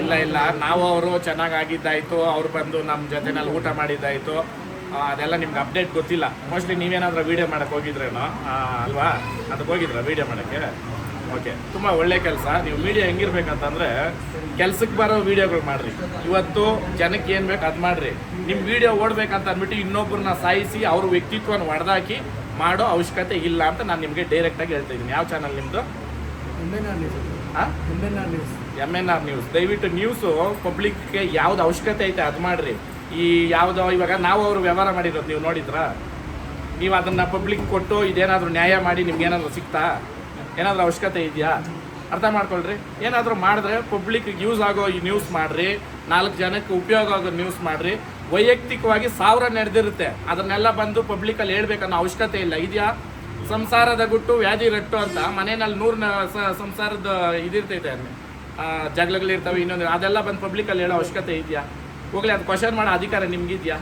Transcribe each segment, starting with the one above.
ಇಲ್ಲ ಇಲ್ಲ. ನಾವು ಅವರು ಚೆನ್ನಾಗಾಗಿದ್ದಾಯ್ತು, ಅವ್ರು ಬಂದು ನಮ್ಮ ಜೊತೆನಲ್ಲಿ ಊಟ ಮಾಡಿದ್ದಾಯ್ತು. ಅದೆಲ್ಲ ನಿಮ್ಗೆ ಅಪ್ಡೇಟ್ ಗೊತ್ತಿಲ್ಲ. ಮೋಸ್ಟ್ಲಿ ನೀವೇನಾದರೂ ವೀಡಿಯೋ ಮಾಡಕ್ಕೆ ಹೋಗಿದ್ರೇನೋ ಅಲ್ವಾ? ಅದಕ್ಕೆ ಹೋಗಿದ್ರ ವೀಡಿಯೋ ಮಾಡೋಕ್ಕೆ? ಓಕೆ ತುಂಬ ಒಳ್ಳೆ ಕೆಲಸ. ನೀವು ಮೀಡಿಯಾ ಹೆಂಗಿರ್ಬೇಕಂತಂದ್ರೆ ಕೆಲ್ಸಕ್ಕೆ ಬರೋ ವೀಡಿಯೋಗಳು ಮಾಡ್ರಿ. ಇವತ್ತು ಜನಕ್ಕೆ ಏನು ಬೇಕು ಅದು ಮಾಡ್ರಿ. ನಿಮ್ಮ ವೀಡಿಯೋ ಓಡ್ಬೇಕಂತ ಅಂದ್ಬಿಟ್ಟು ಇನ್ನೊಬ್ಬರನ್ನ ಸಾಯಿಸಿ ಅವ್ರ ವ್ಯಕ್ತಿತ್ವನ ಹೊಡೆದಾಕಿ ಮಾಡೋ ಅವಶ್ಯಕತೆ ಇಲ್ಲ ಅಂತ ನಾನು ನಿಮಗೆ ಡೈರೆಕ್ಟಾಗಿ ಹೇಳ್ತಾ ಇದ್ದೀನಿ. ಯಾವ ಚಾನಲ್ ನಿಮ್ಮದು ಎಂ ಎನ್ ಆರ್ ನ್ಯೂಸ್ ಹಾಂ M R news M N R news ದಯವಿಟ್ಟು ನ್ಯೂಸು ಪಬ್ಲಿಕ್ಗೆ ಯಾವ್ದು ಅವಶ್ಯಕತೆ ಐತೆ ಅದು ಮಾಡ್ರಿ. ಈ ಯಾವುದೋ ಇವಾಗ ನಾವು ಅವರು ವ್ಯವಹಾರ ಮಾಡಿರೋದು ನೀವು ನೋಡಿದ್ರಾ? ನೀವು ಅದನ್ನು ಪಬ್ಲಿಕ್ ಕೊಟ್ಟು ಇದೇನಾದರೂ ನ್ಯಾಯ ಮಾಡಿ ನಿಮ್ಗೆ ಏನಾದರೂ ಸಿಗ್ತಾ ಏನಾದರೂ ಅವಶ್ಯಕತೆ ಇದೆಯಾ? ಅರ್ಥ ಮಾಡ್ಕೊಳ್ರಿ. ಏನಾದರೂ ಮಾಡಿದ್ರೆ ಪಬ್ಲಿಕ್ ಯೂಸ್ ಆಗೋ ಈ ನ್ಯೂಸ್ ಮಾಡ್ರಿ. ನಾಲ್ಕು ಜನಕ್ಕೆ ಉಪಯೋಗ ಆಗೋ ನ್ಯೂಸ್ ಮಾಡ್ರಿ. ವೈಯಕ್ತಿಕವಾಗಿ ಸಾವಿರ ನಡೆದಿರುತ್ತೆ. ಅದನ್ನೆಲ್ಲ ಬಂದು ಪಬ್ಲಿಕಲ್ಲಿ ಹೇಳ್ಬೇಕನ್ನೋ ಅವಶ್ಯಕತೆ ಇಲ್ಲ. ಇದೆಯಾ? ಸಂಸಾರದ ಗುಟ್ಟು ವ್ಯಾಧಿ ರಟ್ಟು ಅಂತ ಮನೆಯಲ್ಲಿ ನೂರು ಸಂಸಾರದ ಇದಿರ್ತೈತೆ ಆ, ಜಗಳಗಳಿರ್ತವೆ ಇನ್ನೊಂದು ಅದೆಲ್ಲ ಬಂದು ಪಬ್ಲಿಕಲ್ಲಿ ಹೇಳೋ ಅವಶ್ಯಕತೆ ಇದೆಯಾ? ಹೋಗ್ಲಿ ಅದು ಕ್ವಶನ್ ಮಾಡೋ ಅಧಿಕಾರ ನಿಮ್ಗಿದ್ಯಾ?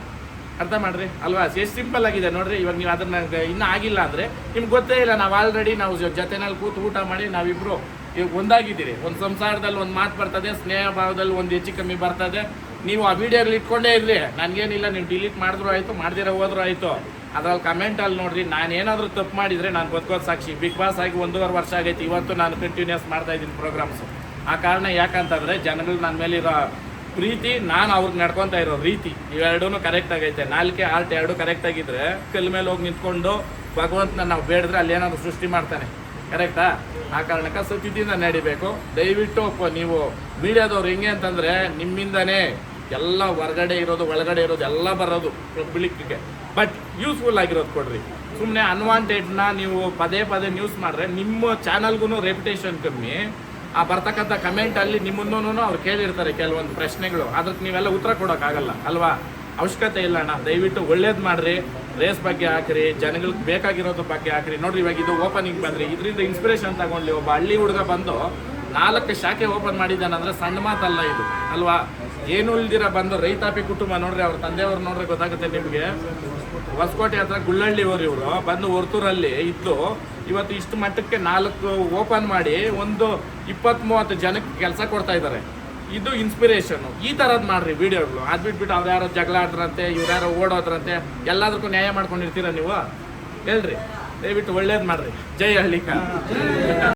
ಅರ್ಥ ಮಾಡ್ರಿ? ಅಲ್ವಾ? ಎಷ್ಟು ಸಿಂಪಲ್ ಆಗಿದೆ ನೋಡ್ರಿ ಇವಾಗ ನೀವು ಅದನ್ನ ಇನ್ನೂ ಆಗಿಲ್ಲ ಅಂದರೆ ನಿಮ್ಗೆ ಗೊತ್ತೇ ಇಲ್ಲ ನಾವು ಆಲ್ರೆಡಿ ನಾವು ಜೊತೆನಲ್ಲಿ ಕೂತು ಊಟ ಮಾಡಿ ನಾವಿಬ್ರು ಇವಾಗ ಒಂದಾಗಿದ್ದೀರಿ. ಒಂದು ಸಂಸಾರದಲ್ಲಿ ಒಂದು ಮಾತು ಬರ್ತದೆ ಸ್ನೇಹ ಭಾವದಲ್ಲಿ ಒಂದು ಹೆಚ್ಚು ಕಮ್ಮಿ ಬರ್ತದೆ. ನೀವು ಆ ವಿಡಿಯೋಗಳು ಇಟ್ಕೊಂಡೇ ಇರಲಿ. ನನಗೇನಿಲ್ಲ, ನೀವು ಡಿಲೀಟ್ ಮಾಡಿದ್ರು ಆಯಿತು, ಮಾಡ್ದಿರೋ ಹೋದ್ರು ಆಯಿತು. ಅದ್ರಲ್ಲಿ ಕಮೆಂಟಲ್ಲಿ ನೋಡ್ರಿ, ನಾನು ಏನಾದರೂ ತಪ್ಪು ಮಾಡಿದರೆ ನಾನು ಬದುಕೋದು ಸಾಕ್ಷಿ. ಬಿಗ್ ಬಾಸ್ ಆಗಿ ಒಂದೂವರೆ ವರ್ಷ ಆಗೈತಿ. ಇವತ್ತು ನಾನು ಕಂಟಿನ್ಯೂಸ್ ಮಾಡ್ತಾ ಇದ್ದೀನಿ ಪ್ರೋಗ್ರಾಮ್ಸು ಆ ಕಾರಣ ಯಾಕಂತಂದರೆ ಜನಗಳು ನನ್ನ ಮೇಲಿರೋ ಪ್ರೀತಿ, ನಾನು ಅವ್ರಿಗೆ ನಡ್ಕೊತಾ ಇರೋ ರೀತಿ. ಇವೆರಡೂ ಕರೆಕ್ಟ್ ಆಗೈತೆ. ನಾಲ್ಕೆ, ಆರ್ಟ್ ಎರಡು ಕರೆಕ್ಟ್ ಆಗಿದ್ರೆ ಕಲ್ ಮೇಲೆ ಹೋಗಿ ನಿಂತ್ಕೊಂಡು ಭಗವಂತನ ನಾವು ಬೇಡಿದ್ರೆ ಅಲ್ಲಿ ಏನಾದರೂ ಸೃಷ್ಟಿ ಮಾಡ್ತಾನೆ. ಕರೆಕ್ಟಾ ಆ? ಕಾರಣಕ್ಕೆ ಸತ್ಯದಿಂದ ನಡಿಬೇಕು. ದಯವಿಟ್ಟು ನೀವು ಮೀಡಿಯಾದವ್ರು ಹೆಂಗೆ ಅಂತಂದರೆ ನಿಮ್ಮಿಂದನೇ ಎಲ್ಲ ಹೊರಗಡೆ ಇರೋದು, ಒಳಗಡೆ ಇರೋದು, ಎಲ್ಲ ಬರೋದು ಪಬ್ಲಿಕ್ಗೆ. ಬಟ್ ಯೂಸ್ಫುಲ್ ಆಗಿರೋದು ಕೊಡ್ರಿ. ಸುಮ್ಮನೆ ಅನ್ವಾಂಟೆಡ್ನ ನೀವು ಪದೇ ಪದೇ ನ್ಯೂಸ್ ಮಾಡಿದ್ರೆ ನಿಮ್ಮ ಚಾನಲ್ಗೂ ರೆಪ್ಯುಟೇಷನ್ ಕಮ್ಮಿ. ಆ ಬರ್ತಕ್ಕಂಥ ಕಮೆಂಟಲ್ಲಿ ನಿಮ್ಮನ್ನೂ ಅವ್ರು ಕೇಳಿರ್ತಾರೆ ಕೆಲವೊಂದು ಪ್ರಶ್ನೆಗಳು. ಅದಕ್ಕೆ ನೀವೆಲ್ಲ ಉತ್ತರ ಕೊಡೋಕ್ಕಾಗಲ್ಲ, ಅಲ್ವಾ? ಅವಶ್ಯಕತೆ ಇಲ್ಲ ಅಣ್ಣ. ದಯವಿಟ್ಟು ಒಳ್ಳೇದು ಮಾಡ್ರಿ. ರೇಸ್ ಬಗ್ಗೆ ಹಾಕ್ರಿ, ಜನಗಳಿಗೆ ಬೇಕಾಗಿರೋದ್ರ ಬಗ್ಗೆ ಹಾಕ್ರಿ. ನೋಡ್ರಿ, ಇವಾಗ ಇದು ಓಪನಿಂಗ್ ಬಂದ್ರಿ, ಇದರಿಂದ ಇನ್ಸ್ಪಿರೇಷನ್ ತಗೊಂಡ್ಲಿ ಒಬ್ಬ ಹಳ್ಳಿ ಹುಡುಗ ಬಂದು ನಾಲ್ಕು ಶಾಖೆ ಓಪನ್ ಮಾಡಿದ್ದಾನಂದ್ರೆ ಸಣ್ಣ ಮಾತಲ್ಲ ಇದು. ಅಲ್ವಾ? ಏನು ಇಲ್ದಿರ ಬಂದು ರೈತಾಪಿ ಕುಟುಂಬ ನೋಡ್ರಿ, ಅವ್ರ ತಂದೆಯವ್ರು ನೋಡ್ರಿ, ಗೊತ್ತಾಗುತ್ತೆ ನಿಮಗೆ. ಹೊಸಕೋಟೆ ಹತ್ರ ಗುಳ್ಳಳ್ಳಿ ಅವರು ಇವರು. ಬಂದು ಹೊರ್ತೂರಲ್ಲಿ ಇದ್ದು ಇವತ್ತು ಇಷ್ಟು ಮಟ್ಟಕ್ಕೆ ನಾಲ್ಕು ಓಪನ್ ಮಾಡಿ ಒಂದು ಇಪ್ಪತ್ತ್ ಮೂವತ್ತು ಜನಕ್ಕೆ ಕೆಲಸ ಕೊಡ್ತಾ ಇದ್ದಾರೆ ಇದು ಇನ್ಸ್ಪಿರೇಷನ್ ಈ ಥರದ್ದು ಮಾಡ್ರಿ ವಿಡಿಯೋಗಳು ಅದು ಬಿಟ್ಬಿಟ್ಟು ಅವ್ರು ಯಾರೋ ಜಗಳ ಆಡ್ರಂತೆ ಇವ್ರು ಯಾರೋ ಓಡೋದ್ರಂತೆ ಎಲ್ಲದಕ್ಕೂ ನ್ಯಾಯ ಮಾಡ್ಕೊಂಡಿರ್ತೀರ ನೀವು? ಹೇಳ್ರಿ. ದಯವಿಟ್ಟು ಒಳ್ಳೇದು ಮಾಡ್ರಿ. ಜೈ ಹಳ್ಳಿಕ